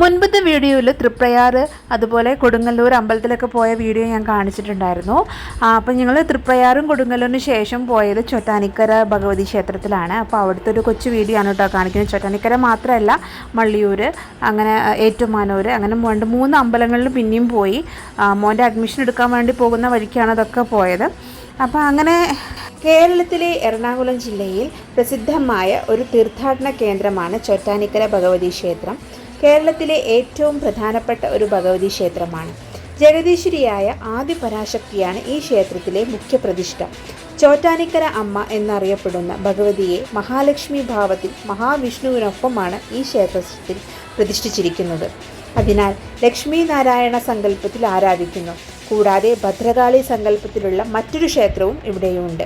മുൻപത്തെ വീഡിയോയിൽ തൃപ്രയാർ അതുപോലെ കൊടുങ്ങല്ലൂർ അമ്പലത്തിലൊക്കെ പോയ വീഡിയോ ഞാൻ കാണിച്ചിട്ടുണ്ടായിരുന്നു. അപ്പോൾ ഞങ്ങൾ തൃപ്രയാറും കൊടുങ്ങല്ലൂരിന് ശേഷം പോയത് ചൊട്ടാനിക്കര ഭഗവതി ക്ഷേത്രത്തിലാണ്. അപ്പോൾ അവിടുത്തെ ഒരു കൊച്ചു വീഡിയോ ആണ് കേട്ടോ കാണിക്കുന്നത്. ചൊട്ടാനിക്കര മാത്രമല്ല മള്ളിയൂർ അങ്ങനെ ഏറ്റുമാനൂർ അങ്ങനെ രണ്ട് മൂന്ന് അമ്പലങ്ങളിൽ പിന്നെയും പോയി. മോന്റെ അഡ്മിഷൻ എടുക്കാൻ വേണ്ടി പോകുന്ന വഴിക്കാണ് അതൊക്കെ പോയത്. അപ്പോൾ അങ്ങനെ കേരളത്തിലെ എറണാകുളം ജില്ലയിൽ പ്രസിദ്ധമായ ഒരു തീർത്ഥാടന കേന്ദ്രമാണ് ചൊറ്റാനിക്കര ഭഗവതി ക്ഷേത്രം. കേരളത്തിലെ ഏറ്റവും പ്രധാനപ്പെട്ട ഒരു ഭഗവതി ക്ഷേത്രമാണ്. ജഗദീശ്വരിയായ ആദി പരാശക്തിയാണ് ഈ ക്ഷേത്രത്തിലെ മുഖ്യ പ്രതിഷ്ഠ. ചോറ്റാനിക്കര അമ്മ എന്നറിയപ്പെടുന്ന ഭഗവതിയെ മഹാലക്ഷ്മി ഭാവത്തിൽ മഹാവിഷ്ണുവിനൊപ്പമാണ് ഈ ക്ഷേത്രത്തിൽ പ്രതിഷ്ഠിച്ചിരിക്കുന്നത്. അതിനാൽ ലക്ഷ്മി നാരായണ സങ്കല്പത്തിൽ ആരാധിക്കുന്നു. കൂടാതെ ഭദ്രകാളി സങ്കല്പത്തിലുള്ള മറ്റൊരു ക്ഷേത്രവും ഇവിടെയുണ്ട്.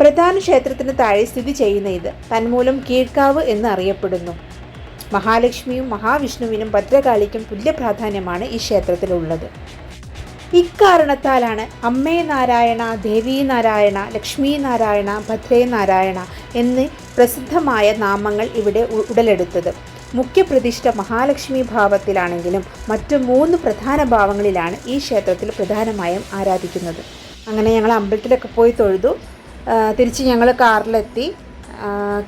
പ്രധാന ക്ഷേത്രത്തിന് താഴെ സ്ഥിതി ചെയ്യുന്ന ഇത് തന്മൂലം കീഴ്ക്കാവ് എന്ന് അറിയപ്പെടുന്നു. മഹാലക്ഷ്മിയും മഹാവിഷ്ണുവിനും ഭദ്രകാളിക്കും തുല്യ പ്രാധാന്യമാണ് ഈ ക്ഷേത്രത്തിലുള്ളത്. ഇക്കാരണത്താലാണ് അമ്മേ നാരായണ ദേവീ നാരായണ ലക്ഷ്മി നാരായണ ഭദ്രേ നാരായണ എന്ന് പ്രസിദ്ധമായ നാമങ്ങൾ ഇവിടെ ഉടലെടുത്തത്. മുഖ്യപ്രതിഷ്ഠ മഹാലക്ഷ്മി ഭാവത്തിലാണെങ്കിലും മറ്റു മൂന്ന് പ്രധാന ഭാവങ്ങളിലാണ് ഈ ക്ഷേത്രത്തിൽ പ്രധാനമായും ആരാധിക്കുന്നത്. അങ്ങനെ ഞങ്ങൾ അമ്പലത്തിലൊക്കെ പോയി തൊഴുതു. തിരിച്ച് ഞങ്ങൾ കാറിലെത്തി.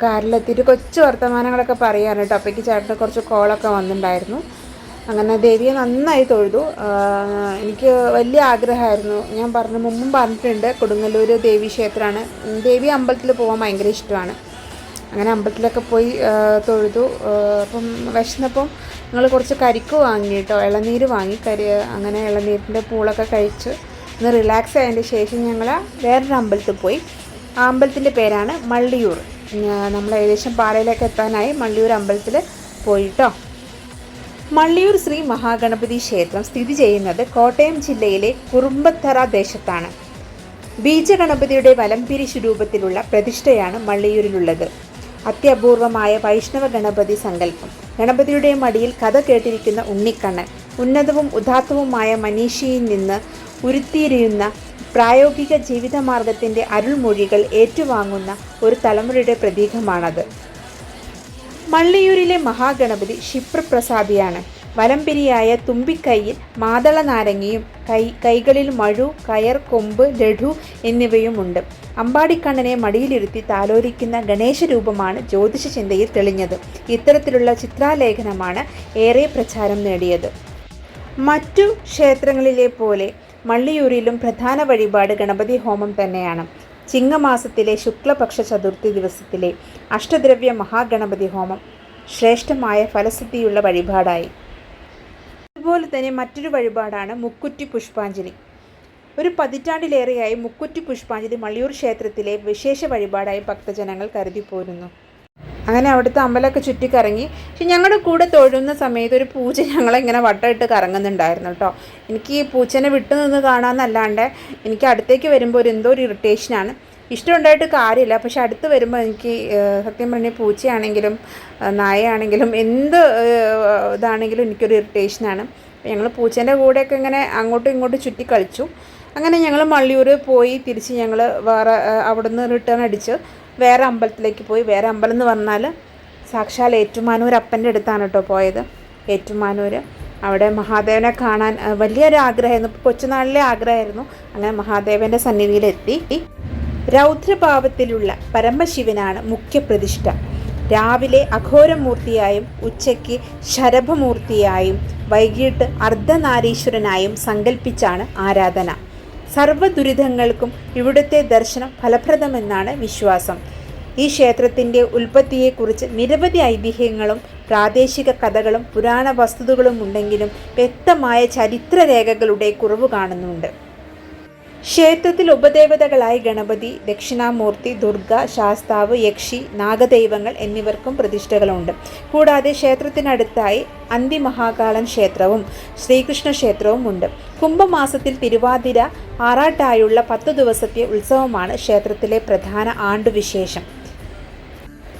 കാറിലെത്തിയിട്ട് കൊച്ചു വർത്തമാനങ്ങളൊക്കെ പറയാൻ കേട്ടോ. അപ്പോഴേക്ക് ചേട്ടന് കുറച്ച് കോളൊക്കെ വന്നിട്ടുണ്ടായിരുന്നു. അങ്ങനെ ദേവിയെ നന്നായി തൊഴുതു. എനിക്ക് വലിയ ആഗ്രഹമായിരുന്നു. ഞാൻ പറഞ്ഞു മുമ്പും പറഞ്ഞിട്ടുണ്ട് കൊടുങ്ങല്ലൂർ ദേവി ക്ഷേത്രമാണ്. ദേവി അമ്പലത്തിൽ പോകാൻ ഭയങ്കര ഇഷ്ടമാണ്. അങ്ങനെ അമ്പലത്തിലൊക്കെ പോയി തൊഴുതു. അപ്പം വിശന്നപ്പം ഞങ്ങൾ കുറച്ച് കരിക്ക് വാങ്ങി കേട്ടോ. ഇളനീര് വാങ്ങി കരി അങ്ങനെ ഇളനീരിന്റെ പൂളൊക്കെ കഴിച്ച് ഒന്ന് റിലാക്സ് ആയതിന്റെ ശേഷം ഞങ്ങൾ വേറൊരു അമ്പലത്തിൽ പോയി. ആ അമ്പലത്തിന്റെ പേരാണ് മള്ളിയൂർ. നമ്മൾ ഏകദേശം പാറയിലേക്ക് എത്താനായി മള്ളിയൂർ അമ്പലത്തിൽ പോയിട്ടോ. മള്ളിയൂർ ശ്രീ മഹാഗണപതി ക്ഷേത്രം സ്ഥിതി ചെയ്യുന്നത് കോട്ടയം ജില്ലയിലെ കുറുമ്പത്തറ ദേശത്താണ്. ബീജഗണപതിയുടെ വലംപിരി രൂപത്തിലുള്ള പ്രതിഷ്ഠയാണ് മള്ളിയൂരിലുള്ളത്. അത്യപൂർവമായ വൈഷ്ണവ ഗണപതി സങ്കല്പം. ഗണപതിയുടെ മടിയിൽ കഥ കേട്ടിരിക്കുന്ന ഉണ്ണിക്കണ്ണൻ ഉന്നതവും ഉദാത്തവുമായ മനീഷിയിൽ നിന്ന് ഉരുത്തിരിയുന്ന പ്രായോഗിക ജീവിതമാർഗത്തിന്റെ അരുൾമൊഴികൾ ഏറ്റുവാങ്ങുന്ന ഒരു തലമുറയുടെ പ്രതീകമാണത്. മള്ളിയൂരിലെ മഹാഗണപതി ക്ഷിപ്രപ്രസാദിയാണ്. വലംപിരിയായ തുമ്പിക്കൈയിൽ മാതള നാരങ്ങയും കൈ കൈകളിൽ മഴു കയർ കൊമ്പ് ലഡു എന്നിവയുമുണ്ട്. അമ്പാടിക്കണ്ണനെ മടിയിലിരുത്തി താലോലിക്കുന്ന ഗണേശ രൂപമാണ് ജ്യോതിഷ ചിന്തയിൽ തെളിഞ്ഞത്. ഇത്തരത്തിലുള്ള ചിത്രാലേഖനമാണ് ഏറെ പ്രചാരം നേടിയത്. മറ്റു ക്ഷേത്രങ്ങളിലെ പോലെ മള്ളിയൂരിലും പ്രധാന വഴിപാട് ഗണപതി ഹോമം തന്നെയാണ്. ചിങ്ങമാസത്തിലെ ശുക്ലപക്ഷ ചതുർത്ഥി ദിവസത്തിലെ അഷ്ടദ്രവ്യ മഹാഗണപതി ഹോമം ശ്രേഷ്ഠമായ ഫലസിദ്ധിയുള്ള വഴിപാടായി. അതുപോലെ തന്നെ മറ്റൊരു വഴിപാടാണ് മുക്കുറ്റി പുഷ്പാഞ്ജലി. ഒരു പതിറ്റാണ്ടിലേറെയായി മുക്കുറ്റി പുഷ്പാഞ്ജലി മള്ളിയൂർ ക്ഷേത്രത്തിലെ വിശേഷ വഴിപാടായി ഭക്തജനങ്ങൾ കരുതി പോരുന്നു അങ്ങനെ അവിടുത്തെ അമ്പലമൊക്കെ ചുറ്റിക്കറങ്ങി. പക്ഷെ ഞങ്ങളുടെ കൂടെ തൊഴുന്ന സമയത്ത് ഒരു പൂച്ച ഞങ്ങളിങ്ങനെ വട്ടമിട്ട് കറങ്ങുന്നുണ്ടായിരുന്നു കേട്ടോ. എനിക്ക് ഈ പൂച്ചനെ വിട്ടു നിന്ന് കാണാമെന്നല്ലാണ്ട് എനിക്ക് അടുത്തേക്ക് വരുമ്പോൾ ഒരു എന്തോ ഒരു ഇറിറ്റേഷനാണ് ഇഷ്ടമുണ്ടായിട്ട് കാര്യമില്ല. പക്ഷെ അടുത്ത് വരുമ്പോൾ എനിക്ക് സത്യം പറഞ്ഞാൽ പൂച്ചയാണെങ്കിലും നായയാണെങ്കിലും എന്ത് ഇതാണെങ്കിലും എനിക്കൊരു ഇറിറ്റേഷനാണ് ഞങ്ങൾ പൂച്ചേന്റെ കൂടെയൊക്കെ ഇങ്ങനെ അങ്ങോട്ടും ഇങ്ങോട്ടും ചുറ്റി കളിച്ചു. അങ്ങനെ ഞങ്ങൾ മള്ളിയൂർ പോയി തിരിച്ച് ഞങ്ങൾ വേറെ അവിടുന്ന് റിട്ടേൺ അടിച്ച് വേറെ അമ്പലത്തിലേക്ക് പോയി. വേറെ അമ്പലം എന്ന് പറഞ്ഞാൽ സാക്ഷാൽ ഏറ്റുമാനൂർ അപ്പന്റെ അടുത്താണ് കേട്ടോ പോയത്. ഏറ്റുമാനൂർ. അവിടെ മഹാദേവനെ കാണാൻ വലിയൊരു ആഗ്രഹമായിരുന്നു ഇപ്പോൾ കൊച്ചുനാളിലെ ആഗ്രഹമായിരുന്നു. അങ്ങനെ മഹാദേവന്റെ സന്നിധിയിലെത്തി. രൗദ്രഭാവത്തിലുള്ള പരമശിവനാണ് മുഖ്യപ്രതിഷ്ഠ രാവിലെ അഘോരമൂർത്തിയായും ഉച്ചയ്ക്ക് ശരഭമൂർത്തിയായും വൈകിട്ട് അർദ്ധനാരീശ്വരനായും സങ്കല്പിച്ചാണ് ആരാധന. സർവദുരിതങ്ങൾക്കും ഇവിടുത്തെ ദർശനം ഫലപ്രദമെന്നാണ് വിശ്വാസം. ഈ ക്ഷേത്രത്തിന്റെ ഉൽപ്പത്തിയെക്കുറിച്ച് നിരവധി ഐതിഹ്യങ്ങളും പ്രാദേശിക കഥകളും പുരാണ വസ്തുതകളും ഉണ്ടെങ്കിലും വ്യക്തമായ ചരിത്രരേഖകളുടെ കുറവ് കാണുന്നുണ്ട്. ക്ഷേത്രത്തിൽ ഉപദേവതകളായി ഗണപതി ദക്ഷിണാമൂർത്തി ദുർഗ ശാസ്താവ് യക്ഷി നാഗദൈവങ്ങൾ എന്നിവർക്കും പ്രതിഷ്ഠകളുണ്ട്. കൂടാതെ ക്ഷേത്രത്തിനടുത്തായി അന്തിമഹാകാളൻ ക്ഷേത്രവും ശ്രീകൃഷ്ണ ക്ഷേത്രവും ഉണ്ട്. കുംഭമാസത്തിൽ തിരുവാതിര ആറാട്ടായുള്ള പത്തു ദിവസത്തെ ഉത്സവമാണ് ക്ഷേത്രത്തിലെ പ്രധാന ആണ്ടുവിശേഷം.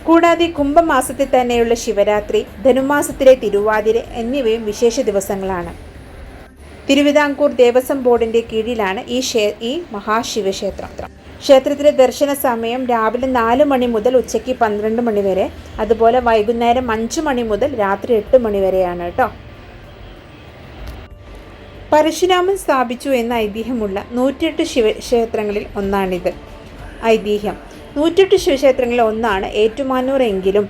കൂടാതെ കുംഭമാസത്തിൽ തന്നെയുള്ള ശിവരാത്രി ധനുമാസത്തിലെ തിരുവാതിര എന്നിവയും വിശേഷ ദിവസങ്ങളാണ്. തിരുവിതാംകൂർ ദേവസ്വം ബോർഡിന്റെ കീഴിലാണ് ഈ ക്ഷേ ഈ മഹാശിവക്ഷേത്രം. ക്ഷേത്രത്തിലെ ദർശന സമയം രാവിലെ നാല് മണി മുതൽ ഉച്ചയ്ക്ക് പന്ത്രണ്ട് മണി വരെ അതുപോലെ വൈകുന്നേരം അഞ്ച് മണി മുതൽ രാത്രി എട്ട് മണി വരെയാണ് കേട്ടോ. പരശുരാമൻ സ്ഥാപിച്ചു എന്ന ഐതിഹ്യമുള്ള നൂറ്റിയെട്ട് ശിവക്ഷേത്രങ്ങളിൽ ഒന്നാണിത്. ഐതിഹ്യം. നൂറ്റെട്ട് ശിവക്ഷേത്രങ്ങളിൽ ഒന്നാണ് ഏറ്റുമാനൂർ എങ്കിലും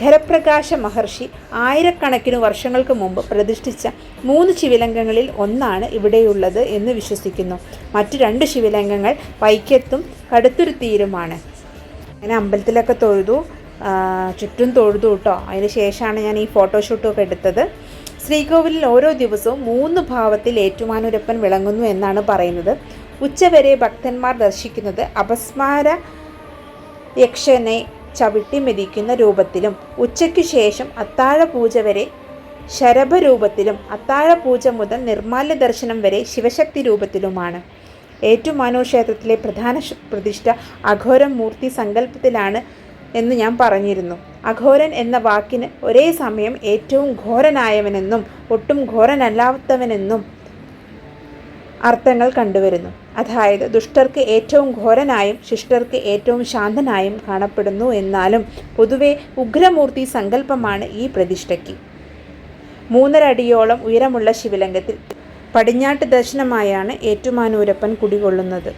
ഖരപ്രകാശ മഹർഷി ആയിരക്കണക്കിന് വർഷങ്ങൾക്ക് മുമ്പ് പ്രതിഷ്ഠിച്ച മൂന്ന് ശിവലിംഗങ്ങളിൽ ഒന്നാണ് ഇവിടെയുള്ളത് എന്ന് വിശ്വസിക്കുന്നു. മറ്റു രണ്ട് ശിവലിംഗങ്ങൾ വൈക്കത്തും കടുത്തുരുത്തിയിലുമാണ്. അങ്ങനെ അമ്പലത്തിലൊക്കെ തൊഴുതു. ചുറ്റും തൊഴുതു കേട്ടോ. അതിന് ശേഷമാണ് ഞാൻ ഈ ഫോട്ടോഷൂട്ടൊക്കെ എടുത്തത്. ശ്രീകോവിലിൽ ഓരോ ദിവസവും മൂന്ന് ഭാവത്തിൽ ഏറ്റുമാനൂരപ്പൻ വിളങ്ങുന്നു എന്നാണ് പറയുന്നത്. ഉച്ചവരെ ഭക്തന്മാർ ദർശിക്കുന്നത് അപസ്മാര യക്ഷനെ ചവിട്ടി മെതിക്കുന്ന രൂപത്തിലും ഉച്ചയ്ക്ക് ശേഷം അത്താഴപൂജ വരെ ശരഭരൂപത്തിലും അത്താഴപൂജ മുതൽ നിർമാല്യ ദർശനം വരെ ശിവശക്തി രൂപത്തിലുമാണ്. ഏറ്റുമാനൂർ ക്ഷേത്രത്തിലെ പ്രധാന പ്രതിഷ്ഠ അഘോരം മൂർത്തി സങ്കല്പത്തിലാണ് എന്ന് ഞാൻ പറഞ്ഞിരുന്നു. അഘോരൻ എന്ന വാക്കിന് ഒരേ സമയം ഏറ്റവും ഘോരനായവനെന്നും ഒട്ടും ഘോരനല്ലാത്തവനെന്നും അർത്ഥങ്ങൾ കണ്ടുവരുന്നു. അതായത് ദുഷ്ടർക്ക് ഏറ്റവും ഘോരനായും ശിഷ്ടർക്ക് ഏറ്റവും ശാന്തനായും കാണപ്പെടുന്നു എന്നാലും പൊതുവെ ഉഗ്രമൂർത്തി സങ്കല്പമാണ് ഈ പ്രതിഷ്ഠയ്ക്ക്. മൂന്നരടിയോളം ഉയരമുള്ള ശിവലിംഗത്തിൽ പടിഞ്ഞാട്ട് ദർശനമായാണ് ഏറ്റുമാനൂരപ്പൻ കുടികൊള്ളുന്നത്.